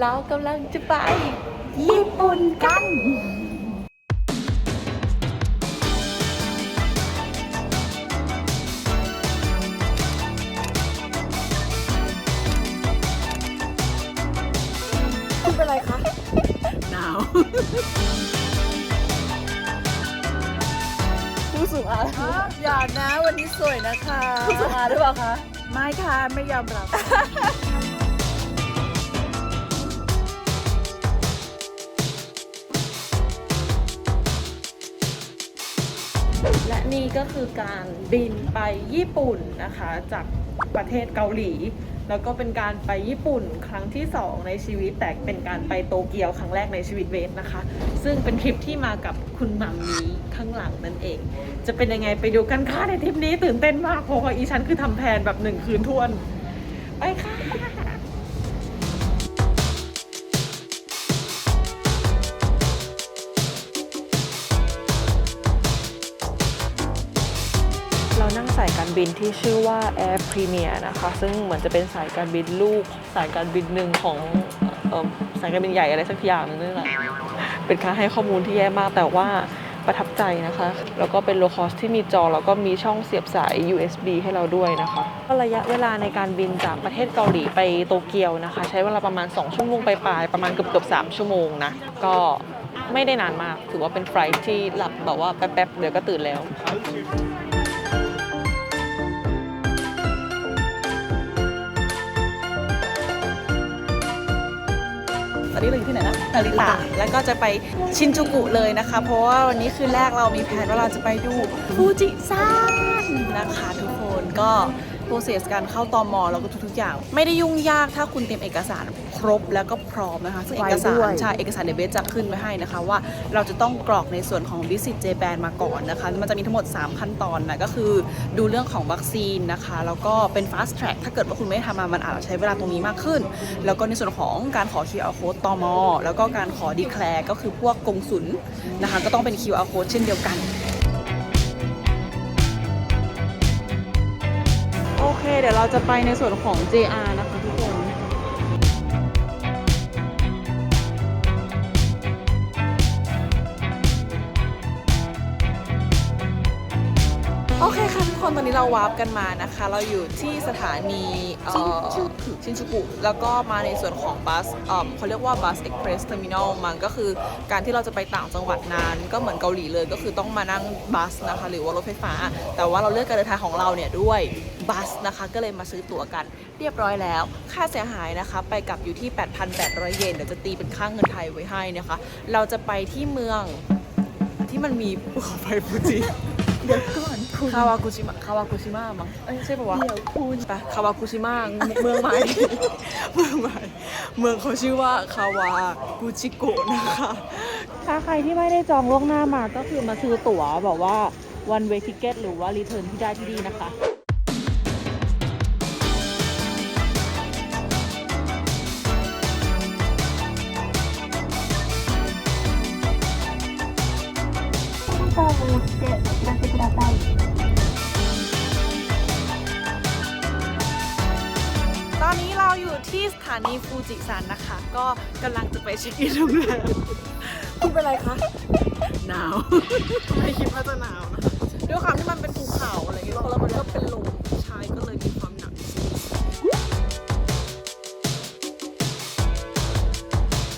เรากำลังจะไป ญี่ปุ่นกัน คุณเป็นไรคะ หนาว ผู้สูงอายุอย่านะวันนี้สวยนะคะ ผู้สูงอายุหรือเปล่าคะ ไม่ค่ะ ไม่ยอมรับ นี่ก็คือการบินไปญี่ปุ่นนะคะ จากประเทศเกาหลี แล้วก็เป็นการไปญี่ปุ่นครั้งที่ 2 ในชีวิตแต่เป็นการไปโตเกียวครั้งแรกในชีวิตเวฟนะคะ ซึ่งเป็นทริปที่มากับคุณมัมนี้ข้างหลังนั่นเอง จะเป็นยังไงไปดูกันค่ะในทริปนี้ตื่นเต้นมากเพราะว่าอีฉันคือทำแผนแบบหนึ่งคืนทวน ไปค่ะ บินที่ชื่อว่า Air Premier นะคะ ซึ่งเหมือนจะเป็นสายการบินลูกสายการบินหนึ่งของออสายการบินใหญ่อะไรสักอย่างนึงนี่แหละเป็นการให้ข้อมูลที่แย่มากแต่ว่าประทับใจนะคะ แล้วก็เป็นโลคอสที่มีจอ แล้วก็มีช่องเสียบสาย USB ให้เราด้วยนะคะ ก็ระยะเวลาในการบินจากประเทศเกาหลีไปโตเกียวนะคะ ใช้เวลาประมาณ 2 ชั่วโมงไปปลายประมาณเกือบเกือบ3ชั่วโมงนะ ก็ไม่ได้นานมาก ถือว่าเป็นไฟลท์ที่หลับแบบว่าแป๊บๆ เดี๋ยวก็ตื่นแล้ว อนนี้เราอยู่ที่ไหนนะนาริตะแล้วก็จะไปชินจูกุเลยนะคะ เพราะว่าวันนี้คืนแรกเรามีแผนว่าเราจะไปดูฟูจิซันนะคะทุกคนก็โป รเซสการเข้าตอมอแล้วก็ทุกๆอย่าง ไม่ได้ยุ่งยากถ้าคุณเตรียมเอกสารครบแล้วก็พร้อมนะคะซึ่งเอกสารใช่เอกสารเดยวเบสจะขึ้นไว้ให้นะคะ ว่าเราจะต้องกรอกในส่วนของ Visit Japan มาก่อนนะคะ มันจะมีทั้งหมด 3 ขั้นตอนนะก็คือดูเรื่องของวัคซีนนะคะ แล้วก็เป็น fast track ถ้าเกิดว่าคุณไม่ได้ทำมามันอาจจะใช้เวลาตรงนี้มากขึ้น แล้วก็ในส่วนของการขอ QR code ตมแล้วก็การขอ declare ก็คือพวกกงสุลนะคะ ก็ต้องเป็น QR code เช่นเดียวกัน เดี๋ยวเราจะไปในส่วนของ JR นะคะ ตอนนี้เราวาร์ปกันมานะคะ เราอยู่ที่สถานีเอ่อชินจูกุ แล้วก็มาในส่วนของบัสเอ่อเขาเรียกว่าบัสเอ็กเพรสเทอร์มินอลมันก็คือการที่เราจะไปต่างจังหวัดนานก็เหมือนเกาหลีเลยก็คือต้องมานั่งบัสนะคะ หรือว่ารถไฟฟ้า แต่ว่าเราเลือกการเดินทางของเราเนี่ยด้วยบัสนะคะ ก็เลยมาซื้อตั๋วกันเรียบร้อยแล้ว ค่าเสียหายนะคะ ไปกลับอยู่ที่ 8,800 เยนเดี๋ยวจะตีเป็นค่างเงินไทยไว้ให้นะคะ เราจะไปที่เมืองที่มันมีภูเขาไฟฟูจิ เดี๋ยวก่อนคุณคาวากุชิมะคาวากุชิมะมั้งเอ้ยใช่ปะวะเดี๋ยวคุณไปคาวากุชิมะเมืองใหม่เมืองใหม่เมืองเขาชื่อว่าคาวากุชิโกะนะคะถ้าใครที่ไม่ได้จองล่วงหน้ามาก็คือมาซื้อตั๋วแบบว่า one way ticket หรือว่า return ที่ได้ที่ดีนะคะ ก็กำลังจะไปเช็คอินโรงแรมคุณเป็นไรคะหนาวไม่คิดว่าจะหนาวนะด้วยความที่มันเป็นภูเขาอะไรอย่างเงี้ยแล้วมันก็เป็นลมใช่ก็เลยมีความหนาว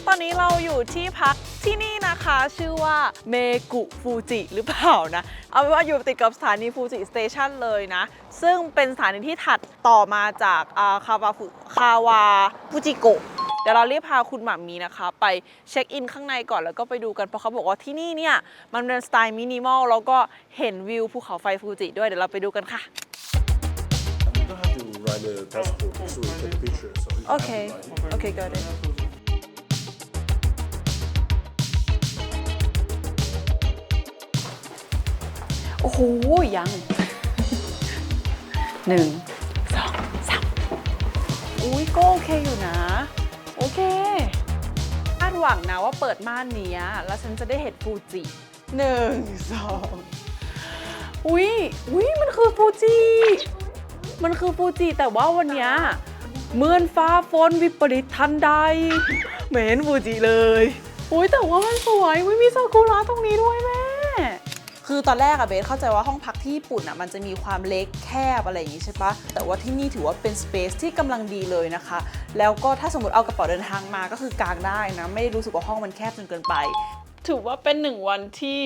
ตอนนี้เราอยู่ที่พักที่นี่นะคะชื่อว่าเมกุฟูจิหรือเปล่านะ เอาเป็นว่าอยู่ติดกับสถานีฟูจิสเตชันเลยนะ ซึ่งเป็นสถานีที่ถัดต่อมาจากอ่าคาวาฟุคาวาฟูจิโกะ เดี๋ยวเรารีบพาคุณหม่ำมีนะคะ ไปเช็คอินข้างในก่อนแล้วก็ไปดูกันเพราะเขาบอกว่าที่นี่เนี่ยมันเป็นสไตล์มินิมอลแล้วก็เห็นวิวภูเขาไฟฟูจิด้วยเดี๋ยวเราไปดูกันค่ะ You don't have to write the passport so we take a picture. So you โอ have เค to write. โอเคเกิดเลยโอ้โหยัง หนึ่งสองสามอุ้ยก็โอเคอยู่นะโอ เคคาดหวังนะว่าเปิดม่านนี้แล้วฉันจะได้เห็นฟูจิหนึ่งสองอุ้ยอุ้ยมันคือฟูจิ มันคือฟูจิ แต่ว่าวันเนี้ยเมือนฟ้าฝนวิปริตทันใดเหม็นฟูจิเลย อุ้ยแต่ว่ามันสวยอุ้ยมีซากุระตรงนี้ด้วยแม่ คือตอนแรกอะเบสเข้าใจว่าห้องพักที่ญี่ปุ่นอะมันจะมีความเล็กแคบอะไรอย่างงี้ใช่ปะแต่ว่าที่นี่ถือว่าเป็นสเปซที่กำลังดีเลยนะคะ แล้วก็ถ้าสมมติเอากระเป๋าเดินทางมาก็คือกางได้นะ ไม่รู้สึกว่าห้องมันแคบจนเกินไป ถือว่าเป็นหนึ่งวันที่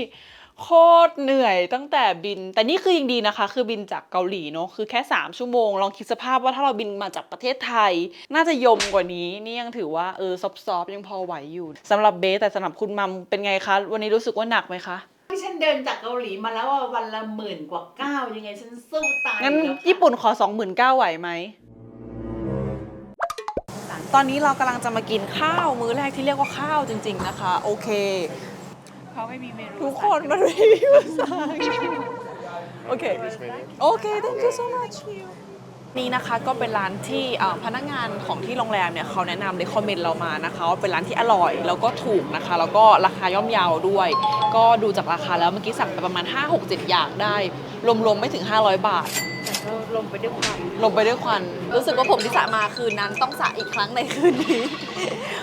โคตรเหนื่อยตั้งแต่บิน แต่นี่คือยังดีนะคะ คือบินจากเกาหลีเนาะคือแค่ 3 ชั่วโมง ลองคิดสภาพว่าถ้าเราบินมาจากประเทศไทย น่าจะยมกว่านี้นี่ยังถือว่าเออซอฟๆยังพอไหวอยู่สำหรับเบสแต่สำหรับคุณมัมเป็นไงคะ วันนี้รู้สึกว่าหนักไหมคะ เดินจากเกาหลีมาแล้วว่าวันละหมื่นกว่าเก้าวยังไงฉันสู้ตายงั้นแล้วค่ะ ญี่ปุ่นขอ 29,000ไหวไหม ตอนนี้เรากำลังจะมากินข้าวมื้อแรกที่เรียกว่าข้าวจริง ๆนะคะ โอเค เขาไม่มีเมนูทุกคนมันไม่มีภาษาอังกฤษโอเค โอเค thank you so much นี่นะคะก็เป็นร้านที่เอ่อพนักงานของที่โรงแรมเนี่ยเขาแนะนำเลยคอมเมนต์เรามานะคะว่าเป็นร้านที่อร่อยแล้วก็ถูกนะคะ แล้วก็ราคาย่อมเยาวด้วย ก็ดูจากราคาแล้วเมื่อกี้สั่งไปประมาณ 5-6-7 อย่างได้ รวมๆไม่ถึง 500 บาทลงไปด้วยความลงไปด้วยควันรู้สึกว่าผมที่สระมาคืนนั้นต้องสระอีกครั้งในคืนนี้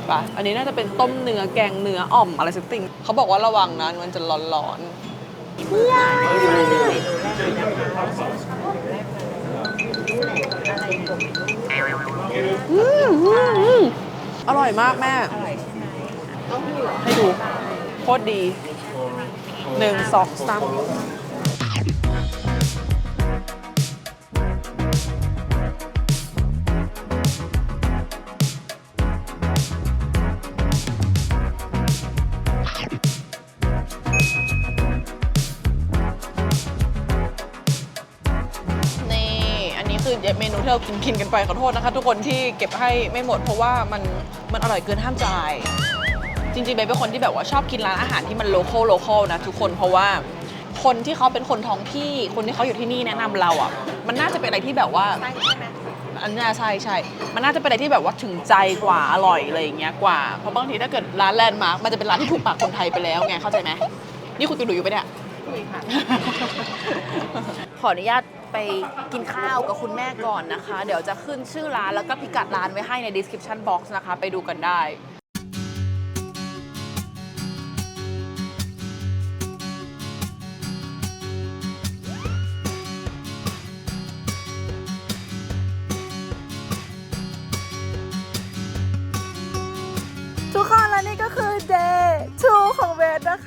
ป่ะอันนี้น่าจะเป็นต้มเนื้อแกงเนื้ออ่อมอะไรสักติ่งเขาบอกว่าระวังนะมันจะร้อนๆอื มอืมอืมอร่อยมากแม่ให้ดู โคตรดีหนึ่งสองสาม ที่เรากินกินกันไปขอโทษนะคะ ทุกคนที่เก็บให้ไม่หมดเพราะว่ามันมันอร่อยเกินห้ามใจ จริงๆเบย์เป็นคนที่แบบว่าชอบกินร้านอาหารที่มันโลคอลโลคอลนะทุกคนเพราะว่าคนที่เขาเป็นคนท้องที่คนที่เขาอยู่ที่นี่แนะนำเราอะมันน่าจะเป็นอะไรที่แบบว่าอันนี้ใช่ใช่มันน่าจะเป็นอะไรที่แบบว่าถึงใจกว่าอร่อยอะไรอย่างเงี้ยกว่าเพราะบางทีถ้าเกิดร้านแลนด์มาร์กมันจะเป็นร้านที่ถูกปากคนไทยไปแล้วไงเข้าใจไหมนี่คุณกินหนูอยู่ปะเนี่ยขออนุญาต ไปกินข้าวกับคุณแม่ก่อนนะคะ เดี๋ยวจะขึ้นชื่อร้านแล้วก็พิกัดร้านไว้ให้ใน description box นะคะ ไปดูกันได้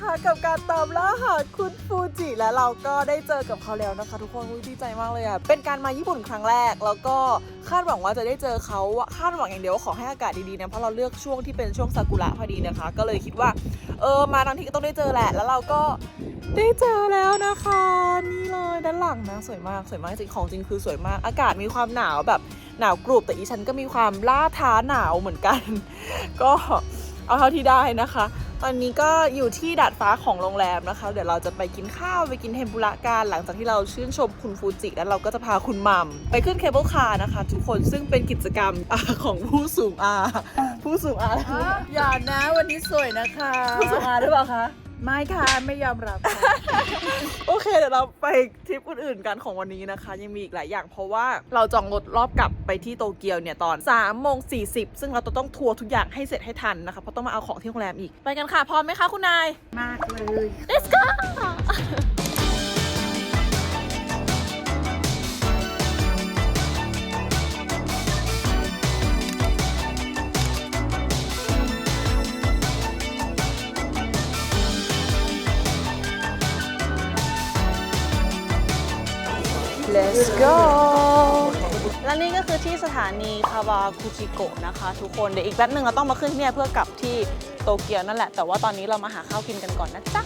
กับการตามล่าหาคุณฟูจิและเราก็ได้เจอกับเขาแล้วนะคะ ทุกคนดีใจมากเลยอะเป็นการมาญี่ปุ่นครั้งแรก แล้วก็คาดหวังว่าจะได้เจอเขาคาดหวังอย่างเดียวว่าขอให้อากาศดีๆนะเพราะเราเลือกช่วงที่เป็นช่วงซากุระพอดีนะคะ ก็เลยคิดว่าเออมาทั้งที่ก็ต้องได้เจอแหละ แล้วเราก็ได้เจอแล้วนะคะ นี่เลยด้านหลังนะสวยมากสวยมากจริงของจริงคือสวยมาก อากาศมีความหนาวแบบหนาวกรุบแต่อีฉันก็มีความล่าท้าหนาวเหมือนกัน ก็เอาเท่าที่ได้นะคะ ตอนนี้ก็อยู่ที่ดาดฟ้าของโรงแรมนะคะ เดี๋ยวเราจะไปกินข้าวไปกินเทมปุระกันหลังจากที่เราชื่นชมคุณฟูจิแล้วเราก็จะพาคุณมัมไปขึ้นเคเบิลคาร์นะคะ ทุกคนซึ่งเป็นกิจกรรมอ่าของผู้สูงอาผู้สูงอาอย่านะวันนี้สวยนะคะ ผู้สูงอาหรือเปล่าคะ ไม่ค่ะ ไม่ยอมรับค่ะ โอเค เดี๋ยวเราไปทริปอื่นๆกันของวันนี้นะคะ ยังมีอีกหลายอย่างเพราะว่าเราจองรถรอบกลับไปที่โตเกียวเนี่ย ตอน3โมง40ซึ่งเราต้องทัวร์ทุกอย่างให้เสร็จให้ทันนะคะ เพราะต้องมาเอาของที่โรงแรมอีก ไปกันค่ะ พร้อมไหมคะคุณนาย มากเลย Let's go ก็คือที่สถานีคาวาคุจิโกะนะคะทุกคน เดี๋ยวอีกแป๊บหนึ่งเราต้องมาขึ้นที่เนี่ยเพื่อกลับที่โตเกียวนั่นแหละ แต่ว่าตอนนี้เรามาหาข้าวกินกันก่อนนะจ๊ะ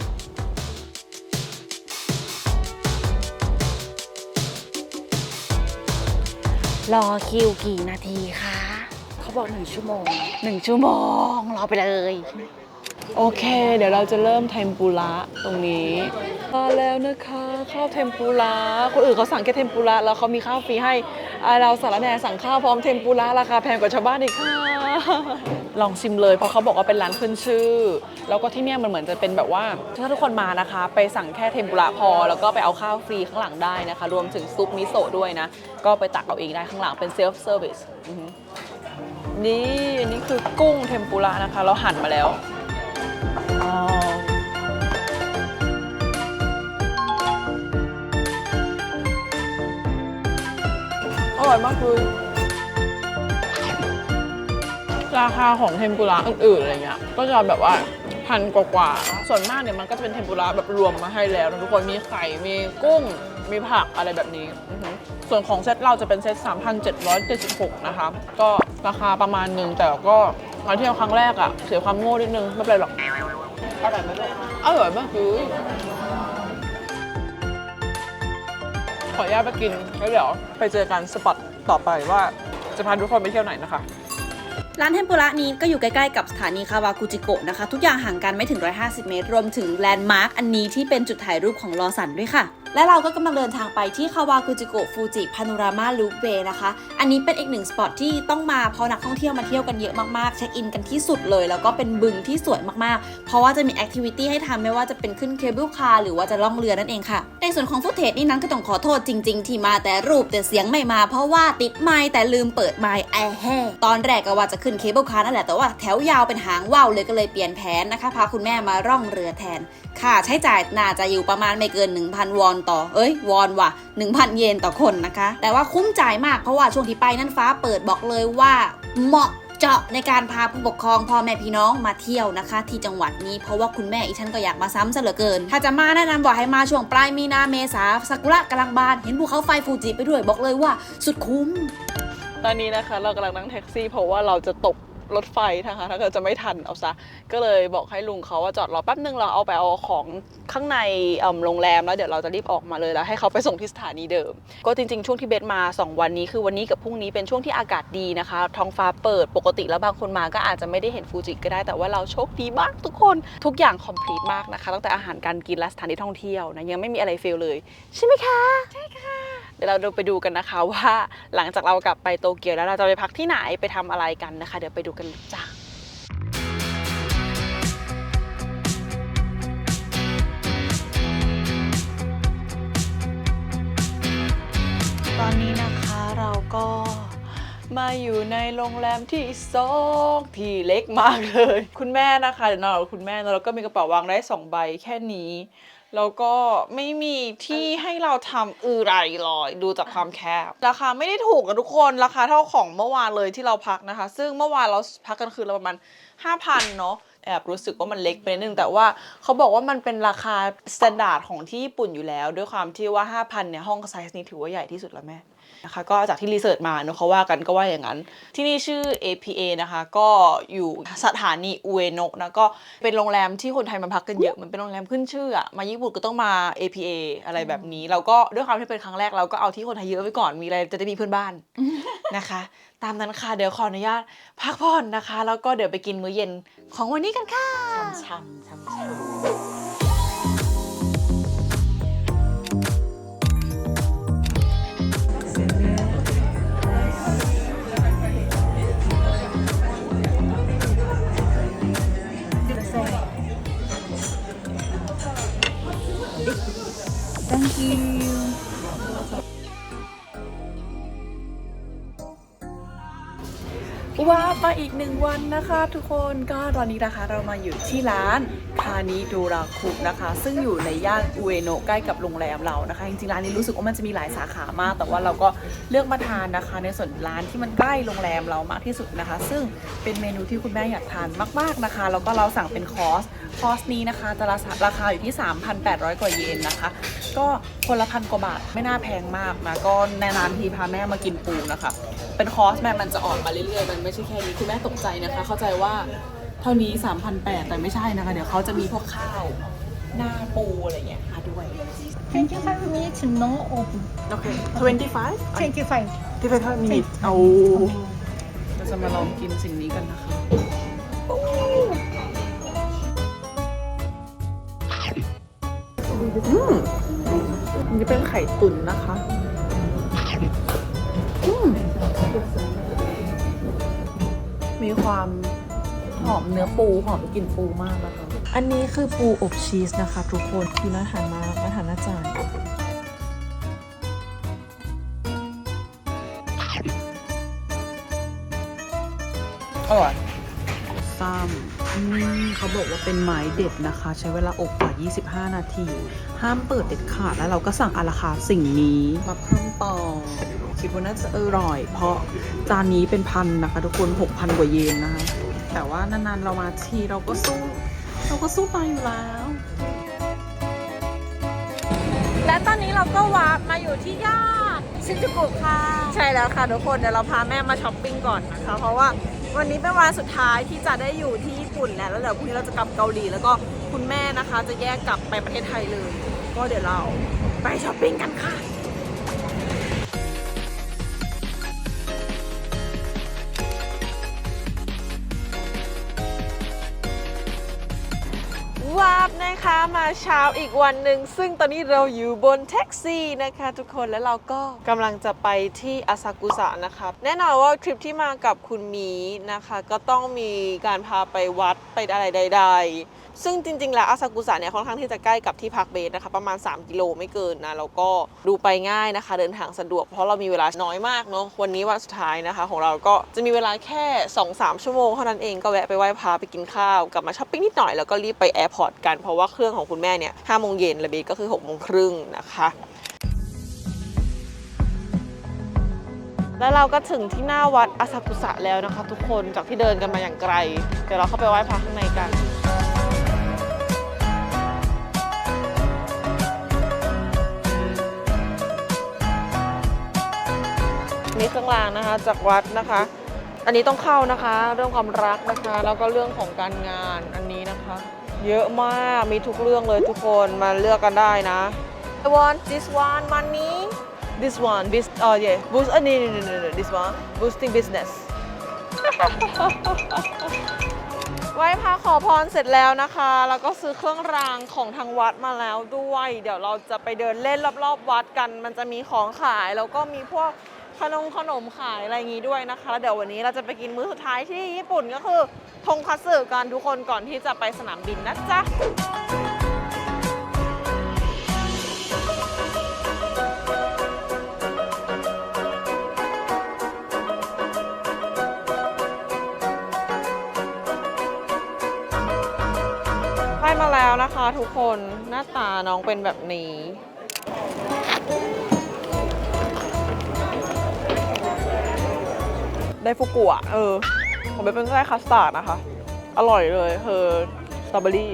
รอคิวกี่นาทีคะเขาบอกหนึ่งชั่วโมงหนึ่งชั่วโมง รอไปเลย โอเค เดี๋ยวเราจะเริ่มเทมปุระตรงนี้มาแล้วนะคะ ข้าวเทมปุระคนอื่นเขาสั่งแค่เทมปุระแล้วเขามีข้าวฟรีให้อ่า เราสารแหนสั่งข้าวพร้อมเทมปุระราคาแพงกว่าชาวบ้านอีกค่ะ ลองชิมเลยเพราะเขาบอกว่าเป็นร้านขึ้นชื่อ แล้วก็ที่เนี่ยมันเหมือนจะเป็นแบบว่า ถ้าทุกคนมานะคะ ไปสั่งแค่เทมปุระพอ แล้วก็ไปเอาข้าวฟรีข้างหลังได้นะคะ รวมถึงซุปมิโซะด้วยนะ ก็ไปตักเอาเองได้ข้างหลังเป็นเซลฟ์เซอร์วิสนี่อันนี้คือกุ้งเทมปุระนะคะ เราหั่นมาแล้วอ๋อ ร่อยมากเลยราคาของเทมปุระอื่นๆอะไรเงี้ย ก็จะแบบว่าพันกว่าๆ ส่วนมากเนี่ยมันก็จะเป็นเทมปุระแบบรวมมาให้แล้วนะทุกคน มีไข่ มีกุ้ง มีผักอะไรแบบนี้อือหือส่วนของเซตเราจะเป็นเซต 3,776 นะคะ ก็ราคาประมาณหนึ่งแต่ก็มาเที่ยวครั้งแรกอะเสียความโง่นิดนึง ไม่เป็นไรหรอก อร่อยไหมลูกอร่อยมากคือ ขออนุญาตไปกินแล้วเดี๋ยวไปเจอกันสปอตต่อไปว่าจะพาทุกคนไปเที่ยวไหนนะคะ ร้านเทมปุระนี้ก็อยู่ใกล้ๆกับสถานีคาวากุจิโกะนะคะ ทุกอย่างห่างกันไม่ถึง 150 เมตร รวมถึงแลนด์มาร์คอันนี้ที่เป็นจุดถ่ายรูปของลอสันด้วยค่ะ และเราก็กำลังเดินทางไปที่คาวากุจิโกะฟูจิพาโนรามาลูปเวนะคะ อันนี้เป็นอีกหนึ่งสปอตที่ต้องมาเพราะนักท่องเที่ยวมาเที่ยวกันเยอะมากๆ เช็คอินกันที่สุดเลย แล้วก็เป็นบึงที่สวยมากๆ เพราะว่าจะมีแอคทิวิตี้ให้ทำไม่ว่าจะเป็นขึ้นเคเบิลคาร์หรือว่าจะล่องเรือนั่นเองค่ะ ในส่วนของฟุตเทจนี่นั้นก็ต้องขอโทษจริง ๆ ที่มาแต่รูปแต่เสียงไม่มา เพราะว่าติดไม้แต่ลืมเปิดไม้แอแห้ตอนแรกก็ว่าจะขึ้นเคเบิลคาร์นั่นแหละแต่ว่าแถวยาวเป็นหางว่าวเลยก็เลยเปลี่ยนแผนนะคะพาคุณแม่มาร่องเรือแทน ค่าใช้จ่ายน่าจะอยู่ประมาณไม่เกิน 1,000 วอนต่อ เอ้ย วอนว่ะ 1,000 เยนต่อคนนะคะ แต่ว่าคุ้มจ่ายมากเพราะว่าช่วงที่ไปนั่นฟ้าเปิดบอกเลยว่าเหมาะเจาะในการพาผู้ปกครองพ่อแม่พี่น้องมาเที่ยวนะคะ ที่จังหวัดนี้เพราะว่าคุณแม่อีฉันก็อยากมาซ้ำซะเหลือเกิน ถ้าจะมาแนะนำบอกให้มาช่วงปลายมีนาเมษาซากุระกำลังบาน เห็นภูเขาไฟฟูจิไปด้วยบอกเลยว่า สุดคุ้ม ตอนนี้นะคะเรากำลังนั่งแท็กซี่ เพราะว่าเราจะตก รถไฟนะคะถ้าเกิดจะไม่ทันเอาซะ ก็เลยบอกให้ลุงเขาว่าจอดรอแป๊บนึงเราเอาไปเอาของข้างในโรงแรมแล้วเดี๋ยวเราจะรีบออกมาเลยแล้วให้เขาไปส่งที่สถานีเดิม ก็จริงๆ ช่วงที่เบสมา 2 วันนี้คือวันนี้กับพรุ่งนี้เป็นช่วงที่อากาศดีนะคะ ท้องฟ้าเปิดปกติแล้วบางคนมาก็อาจจะไม่ได้เห็นฟูจิก็ได้แต่ว่าเราโชคดีมากทุกคนทุกอย่างคอมพลีทมากนะคะตั้งแต่อาหารการกินและสถานที่ท่องเที่ยวนะยังไม่มีอะไรเฟลเลย ใช่ไหมคะเดี๋ยวเราไปดูกันนะคะว่าหลังจากเรากลับไปโตเกียวแล้วเราจะไปพักที่ไหนไปทำอะไรกันนะคะ เดี๋ยวไปดูกันจ้าตอนนี้นะคะเราก็มาอยู่ในโรงแรมที่สองที่เล็กมากเลย คุณแม่นะคะเดี๋ยวนอนกับคุณแม่แล้วก็มีกระเป๋าวางได้สองใบแค่นี้ แล้วก็ไม่มีที่ให้เราทำอือไรลอย ดูจากความแคบ ราคาไม่ได้ถูกกันทุกคนราคาเท่าของเมื่อวานเลยที่เราพักนะคะ ซึ่งเมื่อวานเราพักกันคืนละประมาณ5,000เนาะแอบรู้สึกว่ามันเล็กไปนิดนึงแต่ว่าเขาบอกว่ามันเป็นราคาสแตนดาร์ดของที่ญี่ปุ่นอยู่แล้ว ด้วยความที่ว่า 5,000เนี่ยห้องไซส์นี้ถือว่าใหญ่ที่สุดแล้วแม่ นะคะก็จากที่รีเสิร์ชมาเนอะเขาว่ากันก็ว่าอย่างนั้น ที่นี่ชื่อ APA นะคะก็อยู่สถานีอุเอโนะนะก็เป็นโรงแรมที่คนไทยมาพักกันเยอะมันเป็นโรงแรมขึ้นชื่ออะมาญี่ปุ่นก็ต้องมา APA อะไรแบบนี้เราก็ด้วยความที่เป็นครั้งแรกเราก็เอาที่คนไทยเยอะไว้ก่อนมีอะไรจะได้มีเพื่อนบ้านนะคะ ตามนั้นค่ะเดี๋ยวขออนุญาตพักผ่อนนะคะ แล้วก็เดี๋ยวไปกินมื้อเย็นของวันนี้กันค่ะช่ำๆช่ำ you ว่าไปอีกหนึ่งวันนะคะทุกคนก็ตอนนี้นะคะเรามาอยู่ที่ร้านคานิดูราคุนะคะ ซึ่งอยู่ในย่านอุเอโนะใกล้กับโรงแรมเรานะคะ จริงๆร้านนี้รู้สึกว่ามันจะมีหลายสาขามาก แต่ว่าเราก็เลือกมาทานนะคะ ในส่วนร้านที่มันใกล้โรงแรมเรามากที่สุดนะคะ ซึ่งเป็นเมนูที่คุณแม่อยากทานมาก ๆนะคะ แล้วก็เราสั่งเป็นคอร์สคอร์สนี้นะคะจะราคาอยู่ที่ 3,800 กว่าเยนนะคะ ก็คนละพันกว่าบาทไม่น่าแพงมากนะก็นานทีพาแม่มากินปูนะคะเป็นคอร์สแม่มันจะออกมาเรื่อยๆ มันไม่ใช่แค่นี้คุณแม่ตกใจนะคะ เข้าใจว่าเท่านี้ 3,800 แต่ไม่ใช่นะคะ เดี๋ยวเขาจะมีพวกข้าวหน้าปูอะไรอย่างเงี้ยมาด้วย 25 minutes no open. โอเค 25 25. 25 minutes เอาเราจะมาลองกินสิ่งนี้กันนะคะอืมอันนี้เป็นไข่ตุ๋นนะคะ มมีความหอมเนื้อปูหอมกลิ่นปูมากนะคะอันนี้คือปูอบชีสนะคะ ทุกคนคือน่าทานมากน่าทานน่าจานอร่อยซ้ำอืมเขาบอกว่าเป็นไม้เด็ดนะคะ ใช้เวลาอบกว่า 25 นาที ห้ามเปิดเด็ดขาดแล้วเราก็สั่งอาราคาร์ทสิ่งนี้มาเพิ่มต่อ คิดว่าน่าจะอร่อย เพราะจานนี้เป็นพันนะคะ ทุกคน6,000กว่าเยนนะคะ แต่ว่านานๆเรามาทีเราก็สู้ เราก็สู้ตายอยู่แล้ว และตอนนี้เราก็วาร์ปมาอยู่ที่ย่านชินจูกุค่ะ ใช่แล้วค่ะ ทุกคน เดี๋ยวเราพาแม่มาช้อปปิ้งก่อนนะคะ เพราะว่าวันนี้เป็นวันสุดท้ายที่จะได้อยู่ที่ญี่ปุ่นแล้วแล้วเดี๋ยวพรุ่งนี้เราจะกลับเกาหลี แล้วก็คุณแม่นะคะ จะแยกกลับไปประเทศไทยเลย ก็เดี๋ยวเราไปช้อปปิ้งกันค่ะ คะมาเช้าอีกวันหนึ่งซึ่งตอนนี้เราอยู่บนแท็กซี่นะคะทุกคนแล้วเราก็กำลังจะไปที่อาซากุสะนะครับแน่นอนว่าทริปที่มากับคุณหมีนะคะ ก็ต้องมีการพาไปวัดไปอะไรใด ๆ ซึ่งจริงๆ แล้วอาซากุสะเนี่ยค่อนข้างที่จะใกล้กับที่พักเบสนะคะ ประมาณ 3 กิโลไม่เกินนะแล้วก็ดูไปง่ายนะคะ เดินทางสะดวกเพราะเรามีเวลาน้อยมากเนาะวันนี้วันสุดท้ายนะคะ ของเราก็จะมีเวลาแค่ 2-3 ชั่วโมงเท่านั้นเองก็แวะไปไหว้พระไปกินข้าวกลับมาช้อปปิ้งนิดหน่อยแล้วก็รีบไปแอร์พอร์ตกันเพราะว่าเครื่องของคุณแม่เนี่ย5โมงเย็นและเบสก็คือ6โมงครึ่งนะคะแล้วเราก็ถึงที่หน้าวัดอาซากุสะแล้วนะคะ ทุกคนจากที่เดินกันมาอย่างไกล เดี๋ยวเราเข้าไปไหว้พระข้างในกัน นี่เครื่องรางนะคะ จากวัดนะคะ อันนี้ต้องเข้านะคะ เรื่องความรักนะคะ แล้วก็เรื่องของการงานอันนี้นะคะ เยอะมากมีทุกเรื่องเลยทุกคนมาเลือกกันได้นะ I want this one money this one this oh yeah boost อันนี้ no no no no this one boosting business ไหว้พระขอพรเสร็จแล้วนะคะ แล้วก็ซื้อเครื่องรางของทางวัดมาแล้วด้วย เดี๋ยวเราจะไปเดินเล่นรอบๆวัดกัน มันจะมีของขายแล้วก็มีพวก ขนมขนมขายอะไรอย่างงี้ด้วยนะคะแล้วเดี๋ยววันนี้เราจะไปกินมื้อสุดท้ายที่ญี่ปุ่นก็คือทงคัตสึกันทุกคนก่อนที่จะไปสนามบินนะจ๊ะให้มาแล้วนะคะทุกคนหน้าตาน้องเป็นแบบนี้ ได้ฟุกุอะเออผมเป็นไส้คัสตาร์ดนะคะ อร่อยเลยคือสตรอเบอรี่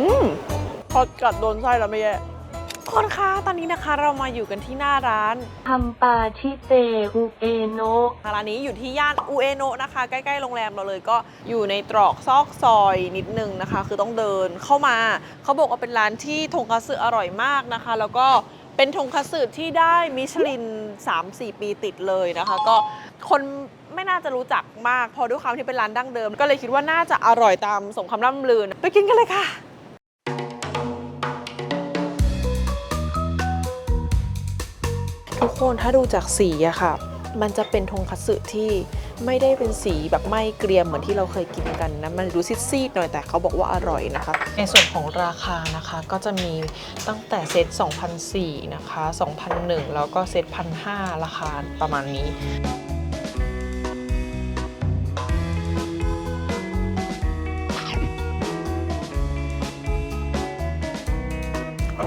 อืมพอกัดโดนไส้แล้วไม่แย่คนคะตอนนี้นะคะเรามาอยู่กันที่หน้าร้านทำปาชิเตอุเอโนะร้านนี้อยู่ที่ย่านอุเอโนะนะคะ ใกล้ๆโรงแรมเราเลยก็อยู่ในตรอกซอกซอยนิดนึงนะคะ คือต้องเดินเข้ามา เขาบอกว่าเป็นร้านที่ทงคัตสึอร่อยมากนะคะ แล้วก็ เป็นทงคัตสึที่ได้มิชลิน 3-4 ปีติดเลยนะคะ ก็คนไม่น่าจะรู้จักมาก พอด้วยความที่เป็นร้านดั้งเดิม ก็เลยคิดว่าน่าจะอร่อยตามสมคำร่ำลือไปกินกันเลยค่ะทุกคนถ้าดูจากสีอะค่ะ มันจะเป็นทงคัตสึที่ ไม่ได้เป็นสีแบบไหม้เกรียมเหมือนที่เราเคยกินกันนะ มันดูซีดๆหน่อยแต่เขาบอกว่าอร่อยนะคะ ในส่วนของราคานะคะก็จะมีตั้งแต่เซต2,004นะคะ2,001 แล้วก็เซต1,500ราคาประมาณนี้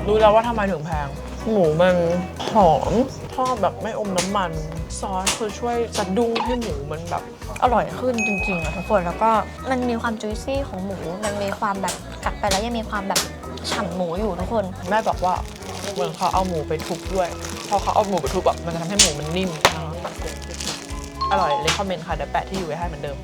รู้แล้วว่าทำไมถึงแพง หมูมันหอมท อดแบบไม่อมน้ำมัน ซอสคือช่วยสะดุ้งให้หมูมันแบบอร่อยขึ้นจริงๆอะทุกคนแล้วก็มันมีความจุยซี่ของหมู มันมีความแบบกัดไปแล้วยังมีความแบบฉ่ำหมูอยู่ทุกคน แม่บอกว่าเหมือนเขาเอาหมูไปทุบด้วยพอเขาเอาหมูไปทุบแบบมันจะทำให้หมูมันนิ่มนะคะอร่อยเลยคอมเมนต์ค่ะเดี๋ยวแปะที่อยู่ไว้ให้เหมือนเดิม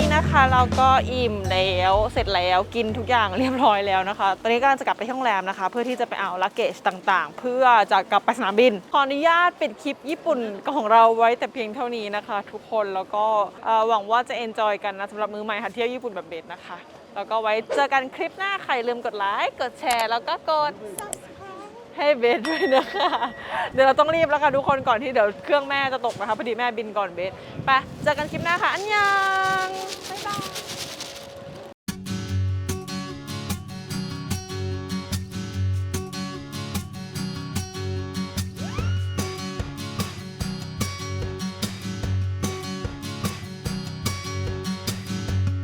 นี้นะคะเราก็อิ่มแล้วเสร็จแล้วกินทุกอย่างเรียบร้อยแล้วนะคะ ตอนนี้กำลังจะกลับไปที่โรงแรมนะคะ เพื่อที่จะไปเอาลักเกจต่างๆ เพื่อจะกลับไปสนามบิน ขออนุญาตปิดคลิปญี่ปุ่นของเราไว้แต่เพียงเท่านี้นะคะ ทุกคนแล้วก็หวังว่าจะเอนจอยกันนะสำหรับมือใหม่หัดเที่ยวญี่ปุ่นแบบเบสนะคะแล้วก็ไว้เจอกันคลิปหน้าใครลืมกดไลค์กดแชร์แล้วก็กด ให้เบสด้วยนะคะ เดี๋ยวเราต้องรีบแล้วค่ะทุกคนก่อนที่เดี๋ยวเครื่องแม่จะตกนะคะพอดีแม่บินก่อนเบสไปเจอกันคลิปหน้าค่ะ อันยังบ๊ายบาย